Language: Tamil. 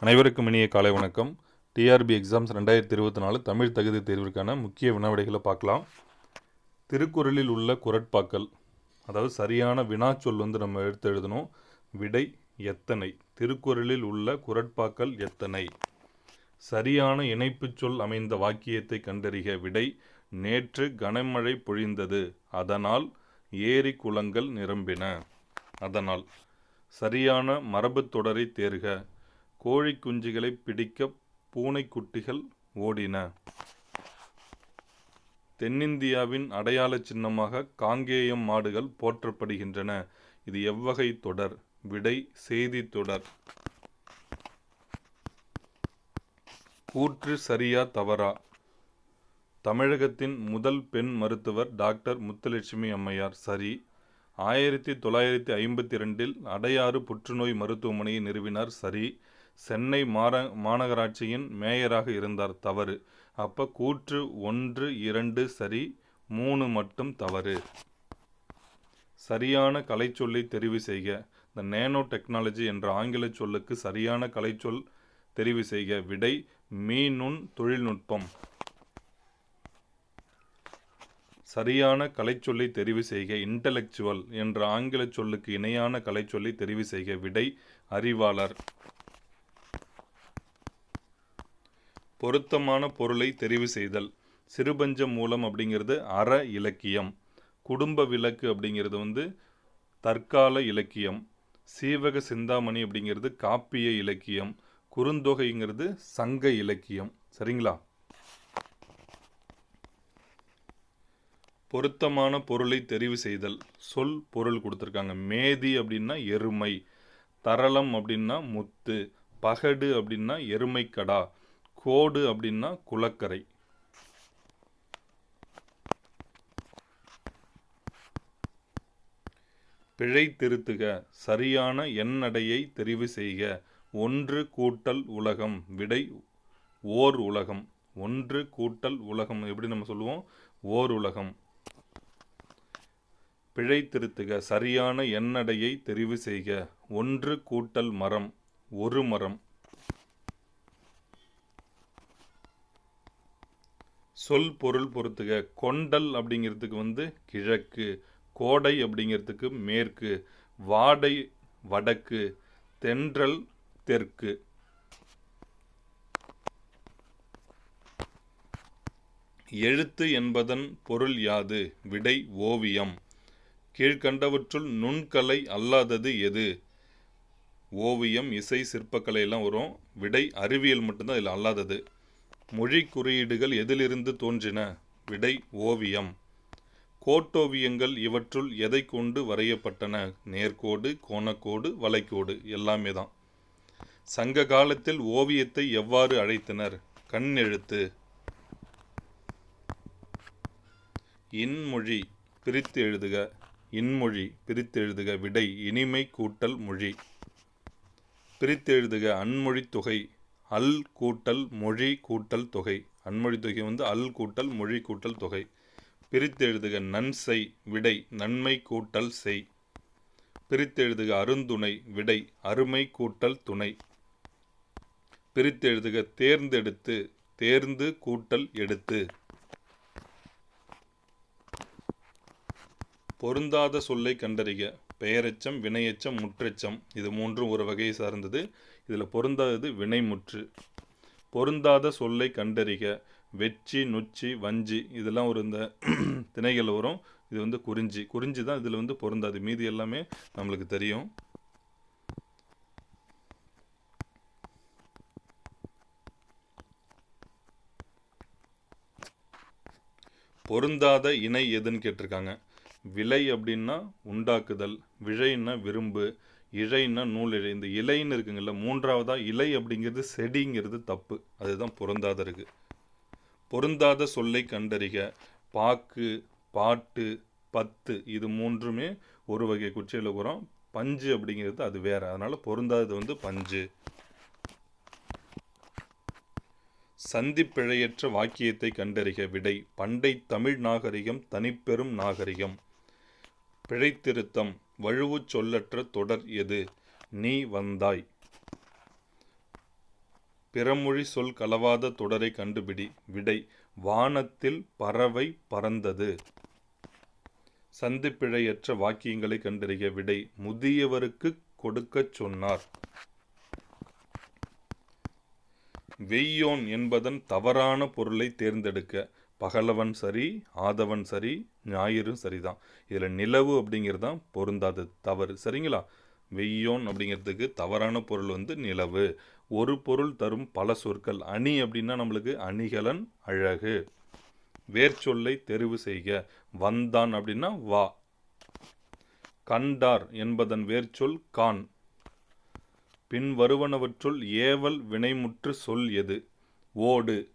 அனைவருக்கும் இனிய காலை வணக்கம். டிஆர்பி எக்ஸாம்ஸ் ரெண்டாயிரத்தி இருபத்தி நாலு தமிழ் தகுதி தேர்விற்கான முக்கிய வினாவிடைகளை பார்க்கலாம். திருக்குறளில் உள்ள குரட்பாக்கள் அதாவது சரியான வினாச்சொல் வந்து நம்ம எடுத்து எழுதணும். விடை எத்தனை? திருக்குறளில் உள்ள குரட்பாக்கள் எத்தனை? சரியான இணைப்புச் சொல் அமைந்த வாக்கியத்தை கண்டறிக. விடை நேற்று கனமழை பொழிந்தது அதனால் ஏரி குளங்கள் நிரம்பின. அதனால் சரியான மரபு தொடரை தேர்க. கோழி குஞ்சுகளை பிடிக்க பூனைக்குட்டிகள் ஓடின. தென்னிந்தியாவின் அடையாள சின்னமாக காங்கேயம் மாடுகள் போற்றப்படுகின்றன. இது எவ்வகை தொடர்? விடை செய்தி தொடர். கூற்று சரியா தவறா? தமிழகத்தின் முதல் பெண் மருத்துவர் டாக்டர் முத்துலட்சுமி அம்மையார் சரி. ஆயிரத்தி தொள்ளாயிரத்தி ஐம்பத்தி ரெண்டில் அடையாறு புற்றுநோய் மருத்துவமனையை நிறுவினார் சரி. சென்னை மாற மாநகராட்சியின் மேயராக இருந்தார் தவறு. அப்போ கூற்று ஒன்று இரண்டு சரி மூணு மட்டும் தவறு. சரியான கலைச்சொல்லை தெரிவு செய்க. இந்த நேனோ டெக்னாலஜி என்ற ஆங்கில சொல்லுக்கு சரியான கலைச்சொல் தெரிவு செய்க. விடை மீநுண் தொழில்நுட்பம். சரியான கலைச்சொல்லை தெரிவு செய்க. இன்டலெக்சுவல் என்ற ஆங்கில சொல்லுக்கு இணையான கலைச்சொல்லை தெரிவு செய்க. விடை அறிவாளர். பொருத்தமான பொருளை தெரிவு செய்தல். சிறுபஞ்ச மூலம் அப்படிங்கிறது அற இலக்கியம். குடும்ப விளக்கு அப்படிங்கிறது வந்து தற்கால இலக்கியம். சீவக சிந்தாமணி அப்படிங்கிறது காப்பிய இலக்கியம். குறுந்தொகைங்கிறது சங்க இலக்கியம். சரிங்களா? பொருத்தமான பொருளை தெரிவு செய்தல். சொல் பொருள் கொடுத்துருக்காங்க. மேதி அப்படின்னா எருமை. தரளம் அப்படின்னா முத்து. பகடு அப்படின்னா எருமைக்கடா. கோடு அப்படின்னா குளக்கரை பிழை திருத்துக சரியான எண்ணடையை தெரிவு செய்க. ஒன்று கூட்டல் உலகம் விடை ஓர் உலகம். ஒன்று கூட்டல் உலகம் எப்படி நம்ம சொல்லுவோம்? ஓர் உலகம். பிழை திருத்துக சரியான எண்ணடையை தெரிவு செய்க. ஒன்று கூட்டல் மரம் ஒரு மரம். சொல் பொருள் பொறுத்துக. கொண்டல் அப்படிங்கிறதுக்கு வந்து கிழக்கு. கோடை அப்படிங்கிறதுக்கு மேற்கு. வாடை வடக்கு. தென்றல் தெற்கு. எழுத்து என்பதன் பொருள் யாது? விடை ஓவியம். கீழ்கண்டவற்றுள் நுண்கலை அல்லாதது எது? ஓவியம் இசை சிற்பக்கலை எல்லாம் வரும். விடை அறிவியல் மட்டும்தான் இதில் அல்லாதது. மொழி குறியீடுகள் எதிலிருந்து தோன்றின? விடை ஓவியம். கோட்டோவியங்கள் இவற்றுள் எதை கொண்டு வரையப்பட்டன? நேர்கோடு கோணக்கோடு வளைக்கோடு எல்லாமே தான். சங்க காலத்தில் ஓவியத்தை எவ்வாறு அழைத்தனர்? கண் எழுத்து இன்மொழி பிரித்து எழுதுக. இன்மொழி பிரித்து எழுதுக. விடை இனிமை கூட்டல் மொழி. பிரித்து எழுதுக. அன்மொழி தொகை. அல் கூட்டல் மொழி கூட்டல் தொகை. அன்மொழி தொகை வந்து அல் கூட்டல் மொழி கூட்டல் தொகை. பிரித்து எழுதுக நன்செய் விடை நன்மை கூட்டல் செய். பிரித்து எழுதுக அருந்துணை விடை அருமை கூட்டல் துணை. பிரித்து எழுதுக தேர்ந்தெடுத்து தேர்ந்து கூட்டல் எடுத்து. பொருந்தாத சொல்லை கண்டறிக. பெயரெச்சம் வினையெச்சம் முற்றெச்சம் இது மூன்றும் ஒரு வகையை சார்ந்தது. இதில் பொருந்தாதது வினைமுற்று பொருந்தாத சொல்லை கண்டறிக. வெச்சி நொச்சி வஞ்சி இதெல்லாம் ஒரு இந்த திணைகள் வரும். இது வந்து குறிஞ்சி. குறிஞ்சி தான் இதில் வந்து பொருந்தாது. மீதி எல்லாமே நம்மளுக்கு தெரியும். பொருந்தாத இணை எதுன்னு கேட்டிருக்காங்க. விலை அப்படின்னா உண்டாக்குதல் விழைன்னா விரும்பு இழைன்னா நூல் இழை இந்த இலைன்னு இருக்குங்கல்ல மூன்றாவதாக இலை அப்படிங்கிறது செடிங்கிறது தப்பு. அதுதான் பொருந்தாத இருக்கு. பொருந்தாத சொல்லை கண்டறிக. பாக்கு பாட்டு பத்து இது மூன்றுமே ஒரு வகை குச்சியில் உரம். பஞ்சு அப்படிங்கிறது அது வேறு. அதனால் பொருந்தாதது வந்து பஞ்சு. சந்திப்பிழையற்ற வாக்கியத்தை கண்டறிக. விடை. பண்டை தமிழ் நாகரிகம் தனிப்பெரும் நாகரிகம். பிழைத்திருத்தம் வழுவுச் சொல்லற்ற தொடர் எது? நீ வந்தாய். பிறமொழி சொல் கலவாத தொடரை கண்டுபிடி. விடை வானத்தில் பறவை பறந்தது. சந்திப்பிழையற்ற வாக்கியங்களை கண்டறிய விடை முதியவருக்கு கொடுக்கச் சொன்னார். வெய்யோன் என்பதன் தவறான பொருளை தேர்ந்தெடுக்க. பகலவன் சரி ஆதவன் சரி ஞாயிறும் சரிதான். இதில் நிலவு அப்படிங்கிறது தான் பொருந்தாது தவறு. சரிங்களா? வெய்யோன் அப்படிங்கிறதுக்கு தவறான பொருள் வந்து நிலவு. ஒரு பொருள் தரும் பல சொற்கள். அணி அப்படின்னா நம்மளுக்கு அணிகலன் அழகு. வேர்ச்சொல்லை தெரிவு செய்க. வந்தான் அப்படின்னா வா. கண்டார் என்பதன் வேர்ச்சொல் கான். பின் வருவனவற்றுள் ஏவல் வினைமுற்று சொல் எது? ஓடு.